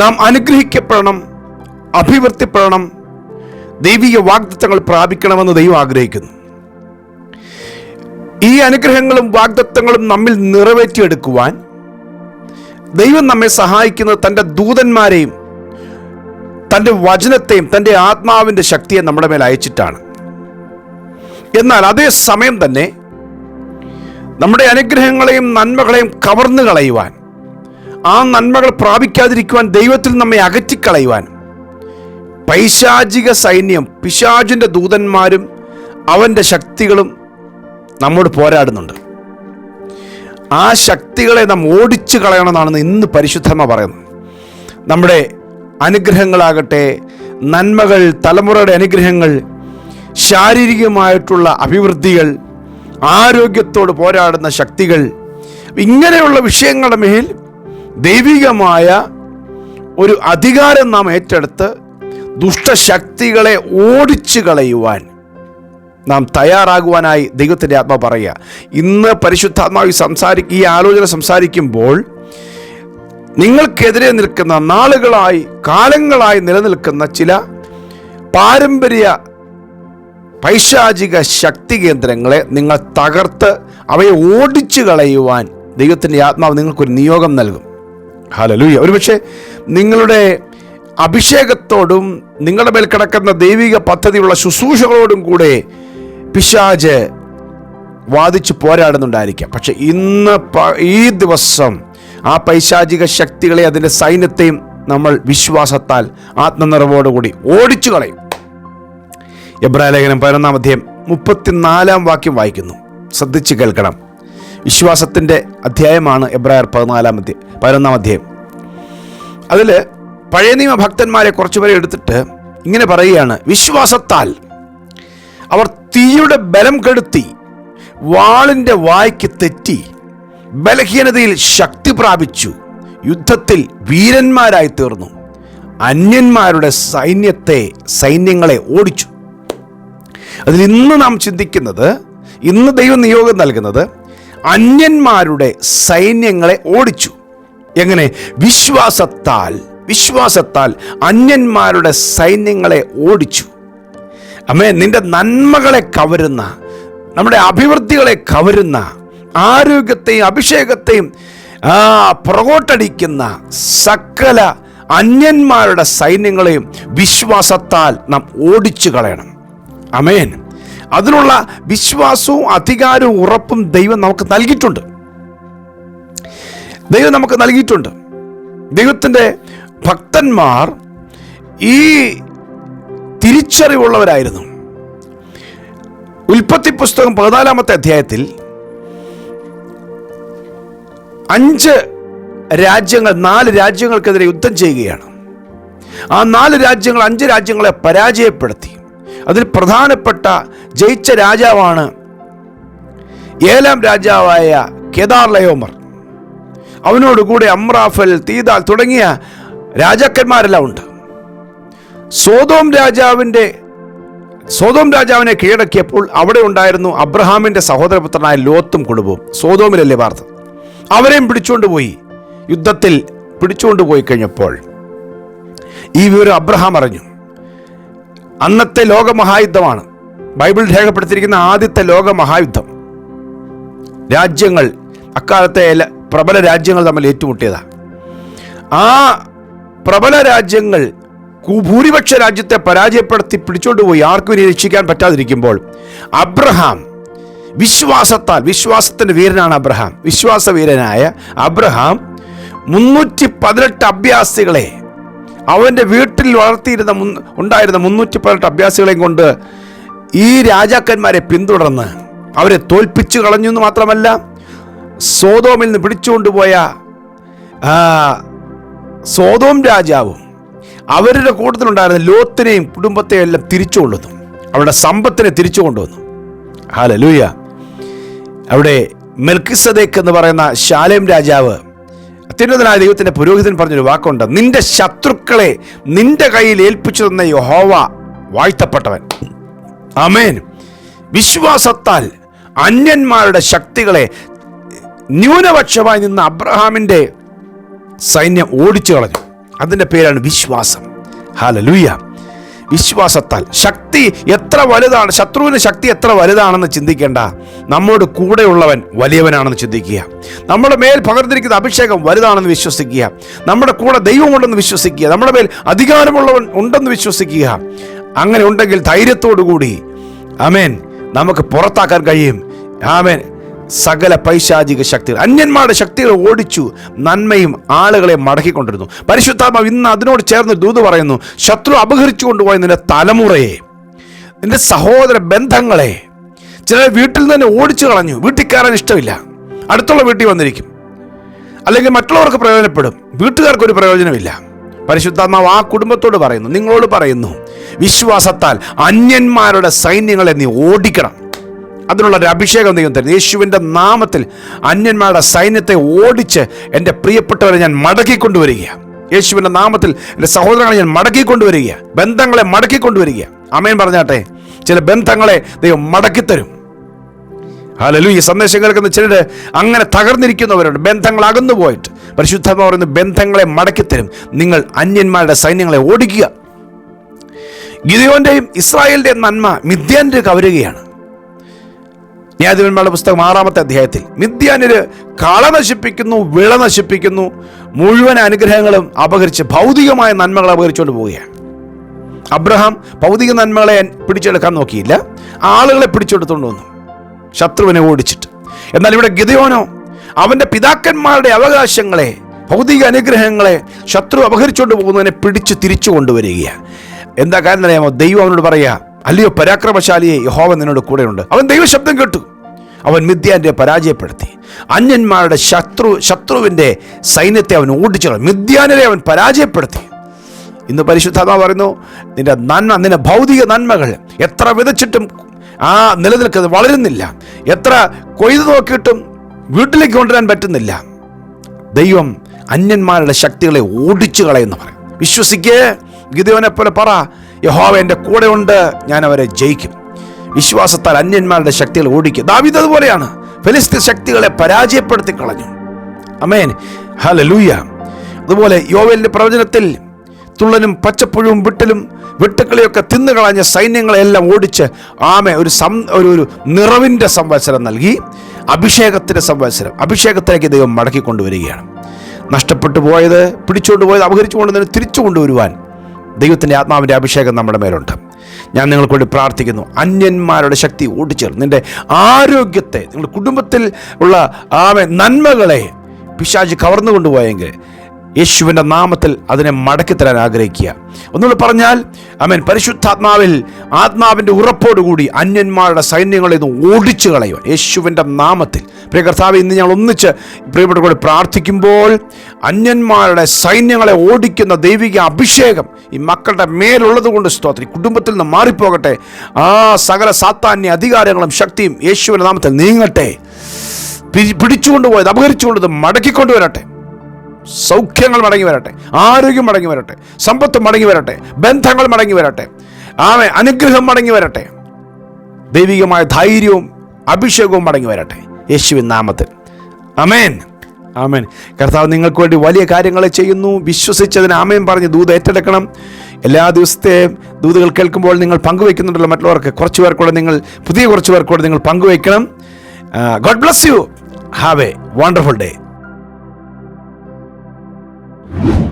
നാം അനുഗ്രഹിക്കപ്പെടണം അഭിവൃദ്ധിപ്പെടണം ദൈവിക വാഗ്ദത്തങ്ങൾ പ്രാപിക്കണമെന്ന് ദൈവം ആഗ്രഹിക്കുന്നു. ഈ അനുഗ്രഹങ്ങളും വാഗ്ദത്തങ്ങളും നമ്മിൽ നിറവേറ്റിയെടുക്കുവാൻ ദൈവം നമ്മെ സഹായിക്കുന്നത് തന്റെ ദൂതന്മാരെയും തന്റെ വചനത്തെയും തന്റെ ആത്മാവിന്റെ ശക്തിയെ നമ്മുടെ മേൽ അയച്ചിട്ടാണ്. എന്നാൽ അതേ സമയം തന്നെ നമ്മുടെ അനുഗ്രഹങ്ങളെയും നന്മകളെയും കവർന്നു കളയുവാൻ ആ നന്മകൾ പ്രാപിക്കാതിരിക്കുവാൻ ദൈവത്തിൽ നമ്മെ അകറ്റിക്കളയുവാൻ. പൈശാചിക സൈന്യം പിശാചിന്റെ ദൂതന്മാരും അവന്റെ ശക്തികളും നമ്മോട് പോരാടുന്നുണ്ട്. ആ ശക്തികളെ നാം ഓടിച്ചു കളയണമെന്നാണ് ഇന്ന് പരിശുദ്ധമ പറയുന്നത്. നമ്മുടെ അനുഗ്രഹങ്ങളാകട്ടെ നന്മകൾ തലമുറയുടെ അനുഗ്രഹങ്ങൾ ശാരീരികമായിട്ടുള്ള അഭിവൃദ്ധികൾ ആരോഗ്യത്തോട് പോരാടുന്ന ശക്തികൾ ഇങ്ങനെയുള്ള വിഷയങ്ങളുടെ മേൽ ദൈവികമായ ഒരു അധികാരം നാം ഏറ്റെടുത്ത് ദുഷ്ടശക്തികളെ ഓടിച്ചു കളയുവാൻ നാം തയ്യാറാകുവാനായി ദൈവത്തിന്റെ ആത്മ പറയുക. ഇന്ന് പരിശുദ്ധാത്മാവി സംസാരിക്കുക ഈ ആലോചന സംസാരിക്കുമ്പോൾ നിങ്ങൾക്കെതിരെ നിൽക്കുന്ന നാളുകളായി കാലങ്ങളായി നിലനിൽക്കുന്ന ചില പാരമ്പര്യ പൈശാചിക ശക്തി കേന്ദ്രങ്ങളെ നിങ്ങൾ തകർത്ത് അവയെ ഓടിച്ചു കളയുവാൻ ദൈവത്തിന്റെ ആത്മാവ് നിങ്ങൾക്കൊരു നിയോഗം നൽകും. ഹലലൂയ ഒരുപക്ഷെ നിങ്ങളുടെ അഭിഷേകത്തോടും നിങ്ങളുടെ മേൽ കിടക്കുന്ന ദൈവിക പദ്ധതിയുള്ള ശുശ്രൂഷകളോടും കൂടെ പിശാജ് വാദിച്ച് പോരാടുന്നുണ്ടായിരിക്കാം. പക്ഷെ ഇന്ന് ഈ ദിവസം ആ പൈശാചിക ശക്തികളെ അതിന്റെ സൈന്യത്തെയും നമ്മൾ വിശ്വാസത്താൽ ആത്മനിറവോടുകൂടി ഓടിച്ചു കളയും. എബ്രായ ലേഖനം പതിനൊന്നാം അധ്യായം മുപ്പത്തിനാലാം വാക്യം വായിക്കുന്നു. ശ്രദ്ധിച്ച് കേൾക്കണം. വിശ്വാസത്തിന്റെ അധ്യായമാണ് എബ്രായർ പതിനാലാം അധ്യായം പതിനൊന്നാം അധ്യായം. അതിൽ പഴയ നിയമ ഭക്തന്മാരെ കുറച്ചുപേരെ എടുത്തിട്ട് ഇങ്ങനെ പറയുകയാണ് വിശ്വാസത്താൽ അവർ തീയുടെ ബലം കെടുത്തി വാളിന്റെ വായ്ക്ക് തെറ്റി ബലഹീനതയിൽ ശക്തി പ്രാപിച്ചു യുദ്ധത്തിൽ വീരന്മാരായി തീർന്നു അന്യന്മാരുടെ സൈന്യത്തെ സൈന്യങ്ങളെ ഓടിച്ചു. അതിൽ ഇന്ന് നാം ചിന്തിക്കുന്നത് ഇന്ന് ദൈവം നിയോഗം നൽകുന്നത് അന്യന്മാരുടെ സൈന്യങ്ങളെ ഓടിച്ചു. എങ്ങനെ? വിശ്വാസത്താൽ വിശ്വാസത്താൽ അന്യന്മാരുടെ സൈന്യങ്ങളെ ഓടിച്ചു. അമ്മേ നിന്റെ നന്മകളെ കവരുന്ന നമ്മുടെ അഭിവൃദ്ധികളെ കവരുന്ന ആരോഗ്യത്തെയും അഭിഷേകത്തെയും പുറകോട്ടടിക്കുന്ന സകല അന്യന്മാരുടെ സൈന്യങ്ങളെയും വിശ്വാസത്താൽ നാം ഓടിച്ചു കളയണം. അമേൻ. അതിനുള്ള വിശ്വാസവും അധികാരവും ഉറപ്പും ദൈവം നമുക്ക് നൽകിയിട്ടുണ്ട്. ദൈവം നമുക്ക് നൽകിയിട്ടുണ്ട്. ദൈവത്തിന്റെ ഭക്തന്മാർ ഈ തിരിച്ചറിവുള്ളവരായിരുന്നു. ഉൽപ്പത്തി പുസ്തകം പതിനാലാമത്തെ അധ്യായത്തിൽ അഞ്ച് രാജ്യങ്ങൾ നാല് രാജ്യങ്ങൾക്കെതിരെ യുദ്ധം ചെയ്യുകയാണ്. ആ നാല് രാജ്യങ്ങൾ അഞ്ച് രാജ്യങ്ങളെ പരാജയപ്പെടുത്തി. അതിൽ പ്രധാനപ്പെട്ട ജയിച്ച രാജാവാണ് ഏലാം രാജാവായ കേദാർ ലയോമർ. അവനോടുകൂടെ അമ്രാഫൽ തീതാൽ തുടങ്ങിയ രാജാക്കന്മാരെല്ലാം ഉണ്ട്. സോതോം രാജാവിന്റെ സോതോം രാജാവിനെ കീഴടക്കിയപ്പോൾ അവിടെ ഉണ്ടായിരുന്നു അബ്രഹാമിന്റെ സഹോദരപുത്രനായ ലോത്തും കുടുംബവും. സോതോമിലല്ലേ വാർത്ത? അവരെയും പിടിച്ചുകൊണ്ട് പോയി. യുദ്ധത്തിൽ പിടിച്ചുകൊണ്ട് പോയി കഴിഞ്ഞപ്പോൾ ഈ വിവരം അബ്രഹാം അറിഞ്ഞു. അന്നത്തെ ലോകമഹായുദ്ധമാണ്. ബൈബിൾ രേഖപ്പെടുത്തിയിരിക്കുന്ന ആദ്യത്തെ ലോകമഹായുദ്ധം. രാജ്യങ്ങൾ അക്കാലത്തെ പ്രബല രാജ്യങ്ങൾ തമ്മിൽ ഏറ്റുമുട്ടിയതാ. ആ പ്രബല രാജ്യങ്ങൾ ഭൂരിപക്ഷ രാജ്യത്തെ പരാജയപ്പെടുത്തി പിടിച്ചോണ്ട് പോയി. ആർക്കും ഇനി രക്ഷിക്കാൻ പറ്റാതിരിക്കുമ്പോൾ അബ്രഹാം വിശ്വാസത്താൽ വിശ്വാസത്തിന്റെ വീരനാണ് അബ്രഹാം. വിശ്വാസവീരനായ അബ്രഹാം മുന്നൂറ്റി പതിനെട്ട് അഭ്യാസികളെ അവന്റെ വീട്ടിൽ വളർത്തിയിരുന്ന ഉണ്ടായിരുന്ന മുന്നൂറ്റി പതിനെട്ട് അഭ്യാസികളെയും കൊണ്ട് ഈ രാജാക്കന്മാരെ പിന്തുടർന്ന് അവരെ തോൽപ്പിച്ചു കളഞ്ഞു എന്ന് മാത്രമല്ല സോതോമിൽ നിന്ന് പിടിച്ചുകൊണ്ടുപോയ സോതോം രാജാവും അവരുടെ കൂട്ടത്തിലുണ്ടായിരുന്ന ലോത്തിനെയും കുടുംബത്തെയും എല്ലാം തിരിച്ചു കൊണ്ടുവന്നു അവരുടെ സമ്പത്തിനെ തിരിച്ചു കൊണ്ടുവന്നു ഹാലലൂയ അവിടെ മെൽക്കിസദേക്ക് എന്ന് പറയുന്ന ശാലേം രാജാവ് അത്യുന്നതനായ ദൈവത്തിന്റെ പുരോഹിതൻ പറഞ്ഞൊരു വാക്കുണ്ട്. നിന്റെ ശത്രുക്കളെ നിന്റെ കയ്യിൽ ഏൽപ്പിച്ചു തന്ന യഹോവ വാഴ്ത്തപ്പെട്ടവൻ. ആമേൻ. വിശ്വാസത്താൽ അന്യന്മാരുടെ ശക്തികളെ ന്യൂനപക്ഷമായി നിന്ന അബ്രഹാമിന്റെ സൈന്യം ഓടിച്ചു കളഞ്ഞു അതിന്റെ പേരാണ് വിശ്വാസം. ഹാല ഹാലലൂയ വിശ്വാസത്താൽ. ശക്തി എത്ര വലുതാണ്? ശത്രുവിന് ശക്തി എത്ര വലുതാണെന്ന് ചിന്തിക്കേണ്ട. നമ്മോട് കൂടെയുള്ളവൻ വലിയവനാണെന്ന് ചിന്തിക്കുക. നമ്മുടെ മേൽ പകർന്നിരിക്കുന്ന അഭിഷേകം വലുതാണെന്ന് വിശ്വസിക്കുക. നമ്മുടെ കൂടെ ദൈവമുണ്ടെന്ന് വിശ്വസിക്കുക. നമ്മുടെ മേൽ അധികാരമുള്ളവൻ ഉണ്ടെന്ന് വിശ്വസിക്കുക. അങ്ങനെ ഉണ്ടെങ്കിൽ ധൈര്യത്തോടു കൂടി ആമേൻ. നമുക്ക് പുറത്താക്കാൻ കഴിയും. ആമേൻ. സകല പൈശാചിക ശക്തികൾ അന്യന്മാരുടെ ശക്തികൾ ഓടിച്ചു നന്മയും ആളുകളെ മടക്കിക്കൊണ്ടിരുന്നു. പരിശുദ്ധാത്മാവ് ഇന്ന് അതിനോട് ചേർന്ന് ദൂത് പറയുന്നു ശത്രു അപഹരിച്ചു കൊണ്ടുപോയ നിന്റെ തലമുറയെ നിന്റെ സഹോദര ബന്ധങ്ങളെ ചില വീട്ടിൽ നിന്ന് തന്നെ ഓടിച്ചു കളഞ്ഞു. വീട്ടിൽ കയറാൻ ഇഷ്ടമില്ല. അടുത്തുള്ള വീട്ടിൽ വന്നിരിക്കും. അല്ലെങ്കിൽ മറ്റുള്ളവർക്ക് പ്രയോജനപ്പെടും. വീട്ടുകാർക്ക് ഒരു പ്രയോജനമില്ല. പരിശുദ്ധാത്മാവ് ആ കുടുംബത്തോട് പറയുന്നു നിങ്ങളോട് പറയുന്നു വിശ്വാസത്താൽ അന്യന്മാരുടെ സൈന്യങ്ങളെ നീ ഓടിക്കണം. അതിനുള്ള ഒരു അഭിഷേകം ദൈവം തരുന്നു. യേശുവിന്റെ നാമത്തിൽ അന്യന്മാരുടെ സൈന്യത്തെ ഓടിച്ച് എന്റെ പ്രിയപ്പെട്ടവരെ ഞാൻ മടക്കിക്കൊണ്ടുവരികയാണ്. യേശുവിന്റെ നാമത്തിൽ എന്റെ സഹോദരങ്ങളെ ഞാൻ മടക്കിക്കൊണ്ടുവരിക ബന്ധങ്ങളെ മടക്കിക്കൊണ്ടുവരിക അമ്മയും പറഞ്ഞാട്ടെ? ചില ബന്ധങ്ങളെ ദൈവം മടക്കിത്തരും. ഹലലു ഈ സന്ദേശം കേൾക്കുന്ന ചിലര് അങ്ങനെ തകർന്നിരിക്കുന്നവരുണ്ട്. ബന്ധങ്ങൾ അകന്നു പോയിട്ട്. പരിശുദ്ധമ പറയുന്ന ബന്ധങ്ങളെ മടക്കിത്തരും. നിങ്ങൾ അന്യന്മാരുടെ സൈന്യങ്ങളെ ഓടിക്കുക. ഗിരിയോന്റെയും ഇസ്രായേലിന്റെയും നന്മ മിഥ്യാന്റെ കവരുകയാണ്. ന്യായാധിപന്മാരുടെ പുസ്തകം ആറാമത്തെ അധ്യായത്തിൽ മിഥ്യാനിര് കള നശിപ്പിക്കുന്നു വിള നശിപ്പിക്കുന്നു മുഴുവൻ അനുഗ്രഹങ്ങളും അപഹരിച്ച് ഭൗതികമായ നന്മകൾ അപഹരിച്ചുകൊണ്ട് പോവുകയാണ്. അബ്രഹാം ഭൗതിക നന്മകളെ പിടിച്ചെടുക്കാൻ നോക്കിയില്ല ആളുകളെ പിടിച്ചെടുത്തുകൊണ്ട് വന്നു ശത്രുവിനെ ഓടിച്ചിട്ട്. എന്നാൽ ഇവിടെ ഗിതയോനോ അവന്റെ പിതാക്കന്മാരുടെ അവകാശങ്ങളെ ഭൗതിക അനുഗ്രഹങ്ങളെ ശത്രു അപഹരിച്ചുകൊണ്ട് പോകുന്നതിനെ പിടിച്ച് തിരിച്ചു കൊണ്ടുവരികയാണ്. എന്താ കാരണം അറിയാമോ ദൈവം അവനോട് പറയാ അല്ലയോ പരാക്രമശാലിയെ യഹോവ നിന്നോട് കൂടെയുണ്ട്. അവൻ ദൈവശബ്ദം കേട്ടു. അവൻ മിഥ്യാന്റെ പരാജയപ്പെടുത്തി. അന്യന്മാരുടെ ശത്രു ശത്രുവിന്റെ സൈന്യത്തെ അവൻ ഓടിച്ചു മിഥ്യാനരെ അവൻ പരാജയപ്പെടുത്തി. ഇന്ന് പരിശുദ്ധാത്മാ പറയുന്നു നിന്റെ നന്മ നിന്റെ ഭൗതിക നന്മകൾ എത്ര വിതച്ചിട്ടും ആ നിലനിൽക്കുന്നത് വളരുന്നില്ല. എത്ര കൊയ്തു നോക്കിയിട്ടും വീട്ടിലേക്ക് കൊണ്ടുവരാൻ പറ്റുന്നില്ല. ദൈവം അന്യന്മാരുടെ ശക്തികളെ ഓടിച്ചു കളയെന്ന് പറയും വിശ്വസിക്കേ ഗിതവനെ പോലെ പറ. യഹോവ എന്റെ കൂടെ ഉണ്ട് ഞാൻ അവരെ ജയിക്കും. വിശ്വാസത്താൽ അന്യന്മാരുടെ ശക്തികൾ ഓടിക്കും. ദാവിദ് അതുപോലെയാണ്. ഫെലിസ്തീൻ ശക്തികളെ പരാജയപ്പെടുത്തി കളഞ്ഞു. അമേൻ ഹല ലൂയ അതുപോലെ യോവലിന്റെ പ്രവചനത്തിൽ തുള്ളനും പച്ചപ്പുഴുവും വിട്ടലും വെട്ടുക്കളിയൊക്കെ തിന്നുകളഞ്ഞ സൈന്യങ്ങളെല്ലാം ഓടിച്ച് ആമെ ഒരു സം ഒരു ഒരു നിറവിന്റെ സംവത്സരം നൽകി. അഭിഷേകത്തിന്റെ സംവത്സരം. അഭിഷേകത്തിലേക്ക് ദൈവം മടക്കി കൊണ്ടുവരികയാണ് നഷ്ടപ്പെട്ടു പോയത് പിടിച്ചുകൊണ്ട് പോയത് അപഹരിച്ചു തിരിച്ചു കൊണ്ടുവരുവാൻ ദൈവത്തിന്റെ ആത്മാവിന്റെ അഭിഷേകം നമ്മുടെ മേലുണ്ട്. ഞാൻ നിങ്ങൾക്ക് വേണ്ടി പ്രാർത്ഥിക്കുന്നു. അന്യന്മാരുടെ ശക്തി ഓടിച്ചേർ. നിന്റെ ആരോഗ്യത്തെ നിങ്ങളുടെ കുടുംബത്തിൽ ഉള്ള ആമെ നന്മകളെ പിശാചി കവർന്നു കൊണ്ടുപോയെങ്കിൽ യേശുവിന്റെ നാമത്തിൽ അതിനെ മടക്കി തരാൻ ആഗ്രഹിക്കുക. ഒന്നുകൂടി പറഞ്ഞാൽ അമേൻ പരിശുദ്ധാത്മാവിൽ ആത്മാവിന്റെ ഉറപ്പോടുകൂടി അന്യന്മാരുടെ സൈന്യങ്ങളിൽ നിന്ന് ഓടിച്ചു കളയുവാൻ യേശുവിന്റെ നാമത്തിൽ. പ്രിയ കർത്താവ് ഇന്ന് ഞങ്ങൾ ഒന്നിച്ച് പ്രിയപ്പെട്ട കൂടി പ്രാർത്ഥിക്കുമ്പോൾ അന്യന്മാരുടെ സൈന്യങ്ങളെ ഓടിക്കുന്ന ദൈവിക അഭിഷേകം ഈ മക്കളുടെ മേലുള്ളത് കൊണ്ട് സ്തോത്രം. കുടുംബത്തിൽ നിന്ന് മാറിപ്പോകട്ടെ. ആ സകല സാത്താന്യ അധികാരങ്ങളും ശക്തിയും യേശുവിന്റെ നാമത്തിൽ നീങ്ങട്ടെ. പിടി- പിടിച്ചുകൊണ്ടുപോയത് അപഹരിച്ചുകൊണ്ടത് മടക്കിക്കൊണ്ടുവരട്ടെ. സൗഖ്യങ്ങൾ മടങ്ങി വരട്ടെ. ആരോഗ്യം മടങ്ങി വരട്ടെ. സമ്പത്ത് മടങ്ങി വരട്ടെ. ബന്ധങ്ങൾ മടങ്ങി വരട്ടെ. ആമെ അനുഗ്രഹം മടങ്ങി വരട്ടെ. ദൈവികമായ ധൈര്യവും അഭിഷേകവും മടങ്ങി വരട്ടെ. യേശുവിൻ നാമത്തിൽ. അമേൻ ആമേൻ. കർത്താവ് നിങ്ങൾക്ക് വേണ്ടി വലിയ കാര്യങ്ങൾ ചെയ്യുന്നു. വിശ്വസിച്ചതിന് ആമേൻ പറഞ്ഞ് ദൂത് ഏറ്റെടുക്കണം. എല്ലാ ദിവസത്തെയും ദൂതുകൾ കേൾക്കുമ്പോൾ നിങ്ങൾ പങ്കുവയ്ക്കുന്നുണ്ടല്ലോ മറ്റുള്ളവർക്ക്. കുറച്ച് പേർക്കൂടെ നിങ്ങൾ പുതിയ കുറച്ച് പേർക്കൂടെ നിങ്ങൾ പങ്കുവയ്ക്കണം. God bless you have a wonderful day you.